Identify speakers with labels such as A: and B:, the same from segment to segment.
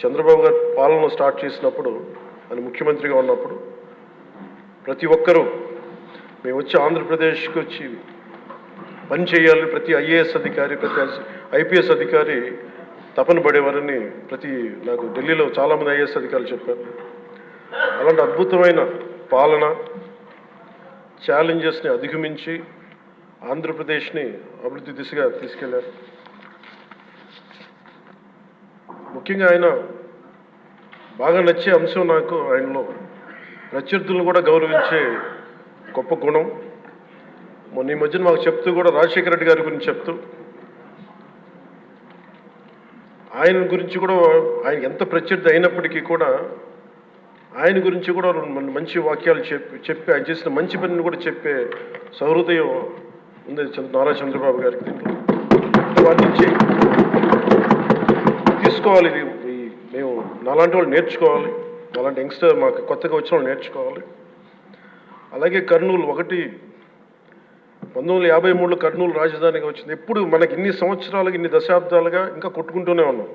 A: చంద్రబాబు గారు పాలన స్టార్ట్ చేసినప్పుడు ఆయన ముఖ్యమంత్రిగా ఉన్నప్పుడు ప్రతి ఒక్కరూ మేము వచ్చి ఆంధ్రప్రదేశ్కి వచ్చి పని చేయాలి ప్రతి ఐఏఎస్ అధికారి ప్రతి ఐపీఎస్ అధికారి తపన పడేవారని ప్రతి నాకు ఢిల్లీలో చాలామంది ఐఏఎస్ అధికారులు చెప్పారు. అలాంటి అద్భుతమైన పాలన ఛాలెంజెస్ని అధిగమించి ఆంధ్రప్రదేశ్ని అభివృద్ధి దిశగా తీసుకెళ్ళారు. ముఖ్యంగా ఆయన బాగా నచ్చే అంశం నాకు ఆయనలో. ప్రత్యర్థులను కూడా గౌరవించే గొప్ప గుణం. మొన్న ఈ మధ్యన మాకు చెప్తూ కూడా రాజశేఖర రెడ్డి గారి గురించి చెప్తూ. ఆయన గురించి కూడా ఆయన ఎంత ప్రత్యర్థి అయినప్పటికీ కూడా ఆయన గురించి కూడా రెండు మంచి వాక్యాలు చెప్పి చెప్పి ఆయన చేసిన మంచి పనిని కూడా చెప్పే సహృదయం ఉంది చంద్ర- నారా చంద్రబాబు గారికి. దీంట్లో వాటి నుంచి తెలుసుకోవాలి ఇది మేము నాలాంటి వాళ్ళు నేర్చుకోవాలి. అలాంటి యంగ్స్టర్ మాకు కొత్తగా వచ్చిన వాళ్ళు నేర్చుకోవాలి. అలాగే కర్నూలు ఒకటి పంతొమ్మిది వందల యాభై మూడులో కర్నూలు రాజధానిగా వచ్చింది. ఎప్పుడు మనకి ఇన్ని సంవత్సరాలుగా ఇన్ని దశాబ్దాలుగా ఇంకా కొట్టుకుంటూనే ఉన్నాం.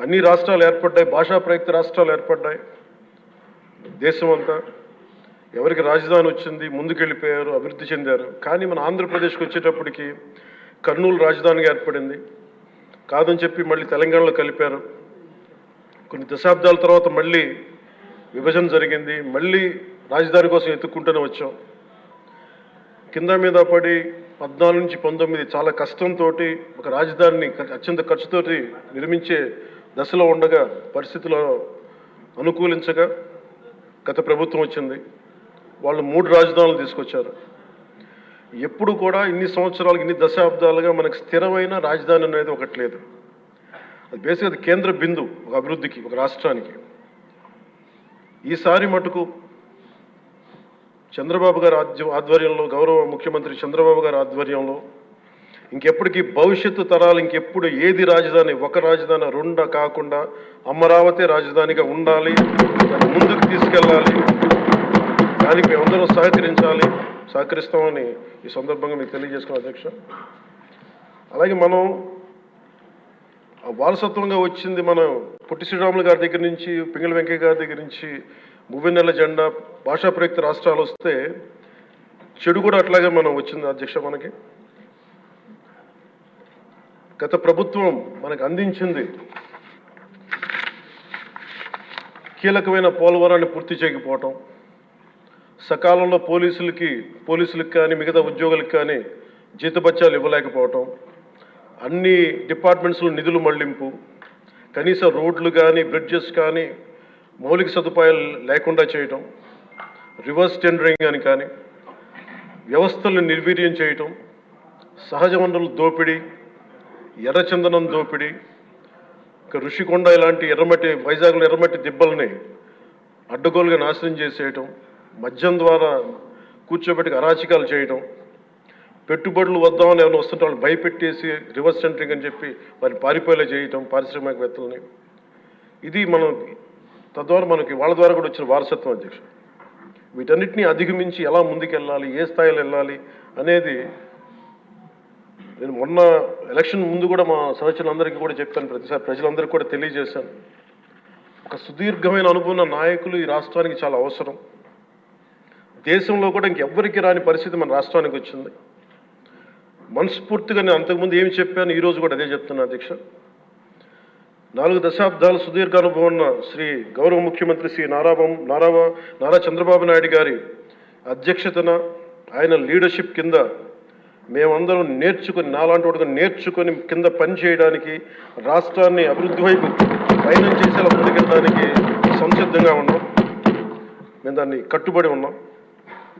A: అన్ని రాష్ట్రాలు ఏర్పడ్డాయి. భాషా ప్రయుక్త రాష్ట్రాలు ఏర్పడ్డాయి. దేశం అంతా ఎవరికి రాజధాని వచ్చింది ముందుకెళ్ళిపోయారు అభివృద్ధి చెందారు. కానీ మన ఆంధ్రప్రదేశ్కి వచ్చేటప్పటికి కర్నూలు రాజధానిగా ఏర్పడింది. కాదని చెప్పి మళ్ళీ తెలంగాణలో కలిపారు. కొన్ని దశాబ్దాల తర్వాత మళ్ళీ విభజన జరిగింది. మళ్ళీ రాజధాని కోసం ఎత్తుక్కుంటూనే వచ్చాం. కింద మీద పడి పద్నాలుగు నుంచి పంతొమ్మిది చాలా కష్టంతో ఒక రాజధానిని అత్యంత ఖర్చుతోటి నిర్మించే దశలో ఉండగా పరిస్థితులు అనుకూలించగా గత ప్రభుత్వం వచ్చింది. వాళ్ళు మూడు రాజధానులు తీసుకొచ్చారు. ఎప్పుడు కూడా ఇన్ని సంవత్సరాలు ఇన్ని దశాబ్దాలుగా మనకు స్థిరమైన రాజధాని అనేది ఒకటి లేదు. అది బేసిక్ అది కేంద్ర బిందు ఒక అభివృద్ధికి ఒక రాష్ట్రానికి. ఈసారి మటుకు చంద్రబాబు గారి ఆధ్వర్యంలో గౌరవ ముఖ్యమంత్రి చంద్రబాబు గారి ఆధ్వర్యంలో ఇంకెప్పటికీ భవిష్యత్తు తరాలు ఇంకెప్పుడు ఏది రాజధాని ఒక రాజధాని రెండ కాకుండా అమరావతి రాజధానిగా ఉండాలి దాన్ని ముందుకు తీసుకెళ్ళాలి దానికి మేమందరం సహకరించాలి సహకరిస్తామని ఈ సందర్భంగా మీకు తెలియజేసుకున్న అధ్యక్ష. అలాగే మనం వారసత్వంగా వచ్చింది మనం పొట్టి శ్రీరాములు గారి దగ్గర నుంచి పింగళ వెంకయ్య గారి దగ్గర నుంచి మువ్వెన్నెల జెండా భాషా ప్రయుక్త రాష్ట్రాలు వస్తే చెడు కూడా అట్లాగే మనం వచ్చింది అధ్యక్ష మనకి. గత ప్రభుత్వం మనకు అందించింది కీలకమైన పోలవరాన్ని పూర్తి చేయకపోవటం సకాలంలో పోలీసులకి పోలీసులకు కానీ మిగతా ఉద్యోగులకు కానీ జీతబత్యాలు ఇవ్వలేకపోవటం అన్ని డిపార్ట్మెంట్స్లో నిధులు మళ్ళింపు కనీస రోడ్లు కానీ బ్రిడ్జెస్ కానీ మౌలిక సదుపాయాలు లేకుండా చేయటం రివర్స్ టెండరింగ్ అని కానీ వ్యవస్థలను నిర్వీర్యం చేయటం సహజ వనరుల దోపిడీ ఎర్రచందనం దోపిడీ ఇంకా ఋషికొండ ఇలాంటి ఎర్రమట్టి వైజాగ్లో ఎర్రమట్టి దిబ్బల్ని అడ్డగోలుగా నాశనం చేసేయటం మద్యం ద్వారా కూర్చోబెట్టి అరాచకాలు చేయటం పెట్టుబడులు వద్దామని ఎవరైనా వస్తుంటే వాళ్ళు భయపెట్టేసి రివర్స్ సెంటరింగ్ అని చెప్పి వారిని పారిపోయేలా చేయటం పారిశ్రామికవేత్తలని. ఇది మనం తద్వారా మనకి వాళ్ళ ద్వారా కూడా వచ్చిన వారసత్వం అధ్యక్ష. వీటన్నిటిని అధిగమించి ఎలా ముందుకెళ్ళాలి ఏ స్థాయిలో వెళ్ళాలి అనేది నేను మొన్న ఎలక్షన్ ముందు కూడా మా సహచరులందరికీ కూడా చెప్పాను ప్రతిసారి ప్రజలందరికీ కూడా తెలియజేశాను. ఒక సుదీర్ఘమైన అనుభవం నాయకులు ఈ రాష్ట్రానికి చాలా అవసరం. దేశంలో కూడా ఇంకెవ్వరికి రాని పరిస్థితి మన రాష్ట్రానికి వచ్చింది. మనస్ఫూర్తిగా నేను అంతకుముందు ఏమి చెప్పాను ఈరోజు కూడా అదే చెప్తున్నా అధ్యక్ష. నాలుగు దశాబ్దాల సుదీర్ఘ అనుభవం ఉన్న శ్రీ గౌరవ ముఖ్యమంత్రి శ్రీ నారాబం నారాబా నారా చంద్రబాబు నాయుడు గారి అధ్యక్షతన ఆయన లీడర్షిప్ కింద మేమందరం నేర్చుకొని నాలాంటి వాడుగా నేర్చుకొని కింద పని చేయడానికి రాష్ట్రాన్ని అభివృద్ధి వైపు పయనం చేసేలా ముందుకెళ్ళడానికి సంసిద్ధంగా ఉన్నాం. మేము దాన్ని కట్టుబడి ఉన్నాం.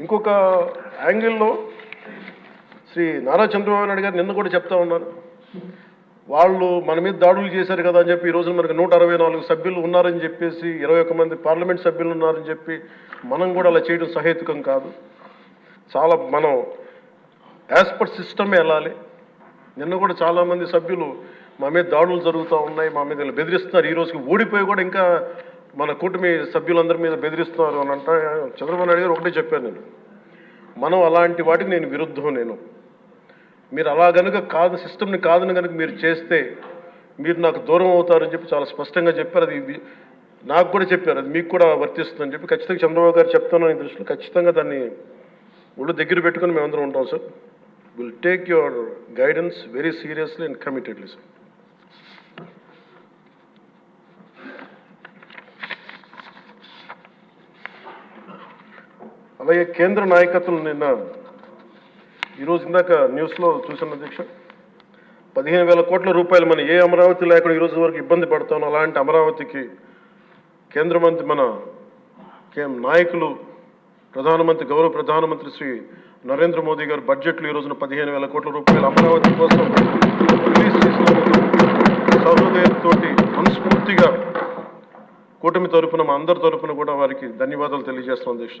A: ఇంకొక యాంగిల్లో శ్రీ నారా చంద్రబాబు నాయుడు గారు నిన్న కూడా చెప్తా ఉన్నారు. వాళ్ళు మన మీద దాడులు చేశారు కదా అని చెప్పి ఈ రోజు మనకి నూట అరవై నాలుగు సభ్యులు ఉన్నారని చెప్పేసి ఇరవై ఒక్క మంది పార్లమెంట్ సభ్యులు ఉన్నారని చెప్పి మనం కూడా అలా చేయడం సహేతుకం కాదు. చాలా మనం యాజ్ పర్ సిస్టమే వెళ్ళాలి. నిన్న కూడా చాలామంది సభ్యులు మా మీద దాడులు జరుగుతూ ఉన్నాయి మా మీద ఇలా బెదిరిస్తున్నారు. ఈ రోజుకి ఓడిపోయి కూడా ఇంకా మన కూటమి సభ్యులందరి మీద బెదిరిస్తున్నారు అని అంటే చంద్రబాబు నాయుడు గారు ఒకటే చెప్పాను నేను. మనం అలాంటి వాటికి నేను విరుద్ధం నేను. మీరు అలా గనుక కాదు సిస్టమ్ని కాదని కనుక మీరు చేస్తే మీరు నాకు దూరం అవుతారని చెప్పి చాలా స్పష్టంగా చెప్పారు. అది నాకు కూడా చెప్పారు. అది మీకు కూడా వర్తిస్తుందని చెప్పి ఖచ్చితంగా చంద్రబాబు గారు చెప్తాను ఈ దృష్టిలో ఖచ్చితంగా దాన్ని ఒళ్ళు దగ్గర పెట్టుకొని మేమందరం ఉంటాం sir. Will take your guidance very seriously and committedly sir అలాగే కేంద్ర నాయకత్వం నిన్న ఈరోజు ఇందాక న్యూస్లో చూసిన అధ్యక్ష. పదిహేను వేల కోట్ల రూపాయలు మన ఏ అమరావతి లేకుండా ఈరోజు వరకు ఇబ్బంది పడతాను అలాంటి అమరావతికి కేంద్ర మంత్రి మన కే- నాయకులు ప్రధానమంత్రి గౌరవ ప్రధానమంత్రి శ్రీ నరేంద్ర మోదీ గారు బడ్జెట్లో ఈ రోజున పదిహేను వేల కోట్ల రూపాయలు అమరావతి కోసం రిలీజ్ చేసినందుకు సహృదయంతో మనస్ఫూర్తిగా కూటమి తరఫున మా అందరి తరఫున కూడా వారికి ధన్యవాదాలు తెలియజేస్తున్నాం అధ్యక్ష.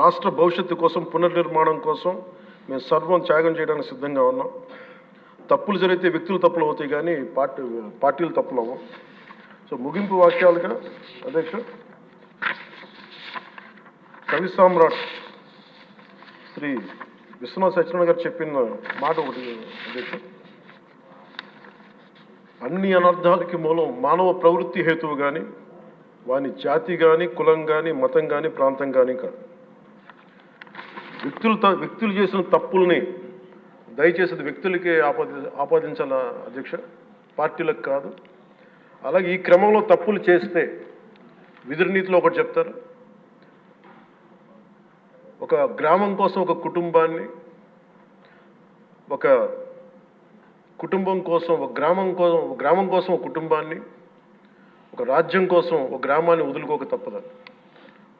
A: రాష్ట్ర భవిష్యత్తు కోసం పునర్నిర్మాణం కోసం మేము సర్వం త్యాగం చేయడానికి సిద్ధంగా ఉన్నాం. తప్పులు జరిగితే వ్యక్తులు తప్పులు అవుతాయి కానీ పార్టీ పార్టీలు తప్పులు అవ్వం సో ముగింపు వాక్యాలుగా అధ్యక్ష. కవి సామ్రాట్ శ్రీ విశ్వనాథ్ సత్యనారాయణ గారు చెప్పిన మాట ఒకటి అధ్యక్ష. అన్ని అనర్థాలకి మూలం మానవ ప్రవృత్తి హేతువు కానీ వాని జాతి కానీ కులం కానీ మతం కానీ ప్రాంతం కానీ కాదు. వ్యక్తులు త- వ్యక్తులు చేసిన తప్పుల్ని దయచేసి వ్యక్తులకి వ్యక్తులకే ఆపాది ఆపాదించాల అధ్యక్ష? పార్టీలకు కాదు. అలాగే ఈ క్రమంలో తప్పులు చేస్తే విధుల నీతిలో ఒకటి చెప్తారు. ఒక గ్రామం కోసం ఒక కుటుంబాన్ని ఒక కుటుంబం కోసం ఒక గ్రామం కోసం ఒక గ్రామం కోసం ఒక కుటుంబాన్ని ఒక రాజ్యం కోసం ఒక గ్రామాన్ని వదులుకోక తప్పదు.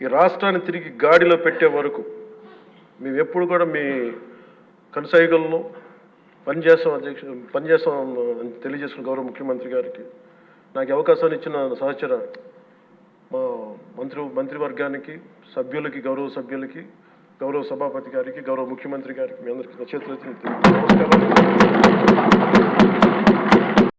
A: ఈ రాష్ట్రాన్ని తిరిగి గాడిలో పెట్టే వరకు మేము ఎప్పుడు కూడా మీ కనసాయిగల్లో పనిచేస్తాం అధ్యక్ష పనిచేస్తాం అని తెలియజేసిన గౌరవ ముఖ్యమంత్రి గారికి. నాకు అవకాశాన్ని ఇచ్చిన సహచర మా మంత్రి మంత్రివర్గానికి సభ్యులకి గౌరవ సభ్యులకి గౌరవ సభాపతి గారికి గౌరవ ముఖ్యమంత్రి గారికి మీ అందరికీ నా నమస్కారం